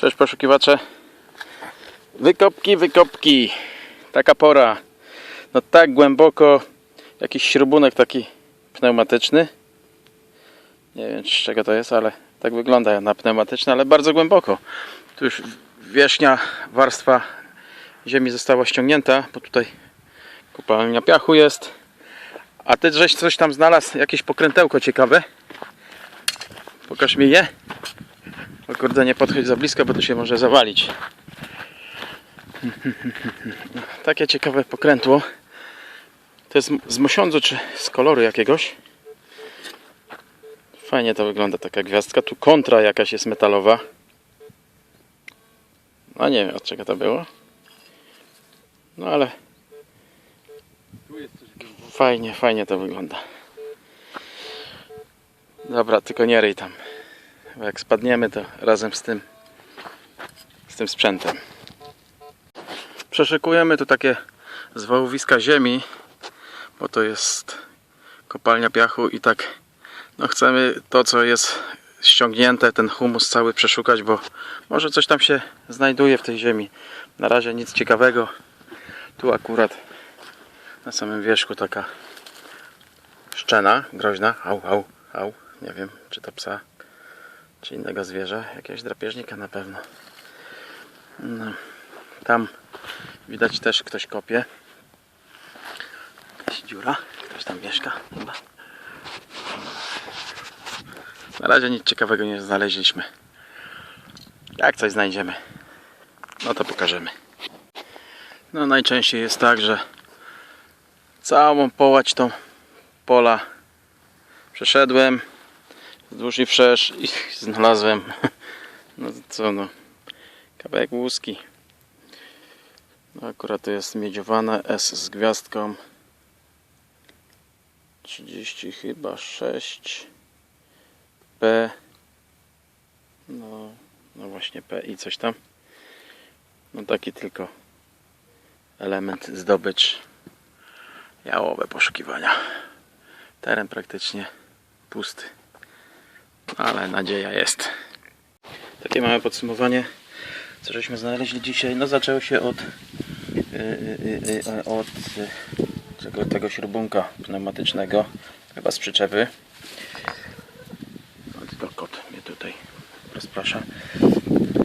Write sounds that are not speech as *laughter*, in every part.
Cześć poszukiwacze. Wykopki, wykopki. Taka pora. No tak głęboko. Jakiś śrubunek taki pneumatyczny. Nie wiem z czego to jest, ale tak wygląda na pneumatyczny, ale bardzo głęboko. Tu już wierzchnia warstwa ziemi została ściągnięta, bo tutaj kopalnia piachu jest. A ty żeś coś tam znalazł, jakieś pokrętełko ciekawe. Pokaż mi je. O kurde, nie podchodź za blisko, bo tu się może zawalić. Takie ciekawe pokrętło. To jest z mosiądzu czy z koloru jakiegoś. Fajnie to wygląda, taka gwiazdka. Tu kontra jakaś jest metalowa. No nie wiem od czego to było. No ale fajnie, fajnie to wygląda. Dobra, tylko nie ryj tam. Jak spadniemy, to razem z tym z tym sprzętem. Przeszykujemy tu takie zwałowiska ziemi, bo to jest kopalnia piachu i tak no chcemy to co jest ściągnięte, ten humus cały przeszukać, bo może coś tam się znajduje w tej ziemi. Na razie nic ciekawego. Tu akurat na samym wierzchu taka szczena groźna. Au, au, au. Nie wiem, czy to psa, czy innego zwierzę. Jakiegoś drapieżnika na pewno. No. Tam widać też ktoś kopie. Jakaś dziura. Ktoś tam mieszka chyba. Na razie nic ciekawego nie znaleźliśmy. Jak coś znajdziemy, no to pokażemy. No najczęściej jest tak, że całą połać tą pola przeszedłem wzdłuż i wszerz i *laughs* znalazłem *laughs* no co no kawałek łuski no akurat to jest miedziowane S z gwiazdką. 30 chyba 6 P. No, no właśnie P i coś tam. No taki tylko element zdobycz jałowe poszukiwania. Teren praktycznie pusty ale nadzieja jest. Takie małe podsumowanie co żeśmy znaleźli dzisiaj. No zaczęło się od yy, yy, yy, od yy, czego, tego śrubunka pneumatycznego chyba z przyczepy. Tylko kot mnie tutaj rozprasza.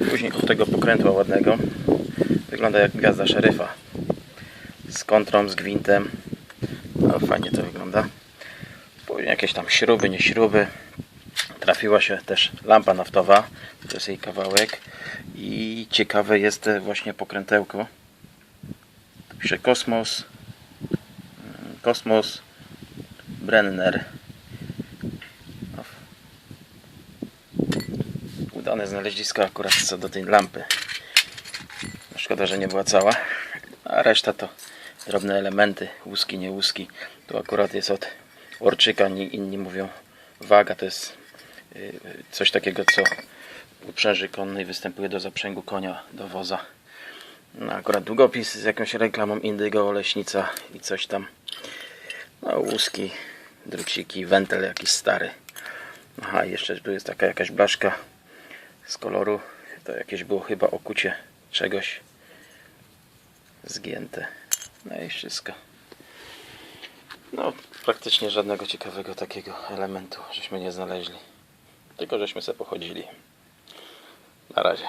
Później od tego pokrętła ładnego. Wygląda jak gwiazda szeryfa. Z kontrą, z gwintem. No fajnie to wygląda. Później jakieś tam śruby, nie śruby trafiła się też lampa naftowa to jest jej kawałek. I ciekawe jest właśnie pokrętełko. Pisze Kosmos Kosmos Brenner. No. udane znalezisko akurat co do tej lampy. Szkoda, że nie była cała a reszta to drobne elementy łuski, nie łuski. Tu akurat jest od orczyka, inni mówią waga to jest coś takiego co w uprzęży konnej występuje do zaprzęgu konia do woza. No, akurat długopis z jakąś reklamą Indygo, Leśnica i coś tam. No łuski, druciki, wentel jakiś stary. Aha jeszcze tu jest taka jakaś blaszka z koloru. To jakieś było chyba okucie czegoś zgięte. No i wszystko. No praktycznie żadnego ciekawego takiego elementu żeśmy nie znaleźli tylko żeśmy sobie pochodzili. Na razie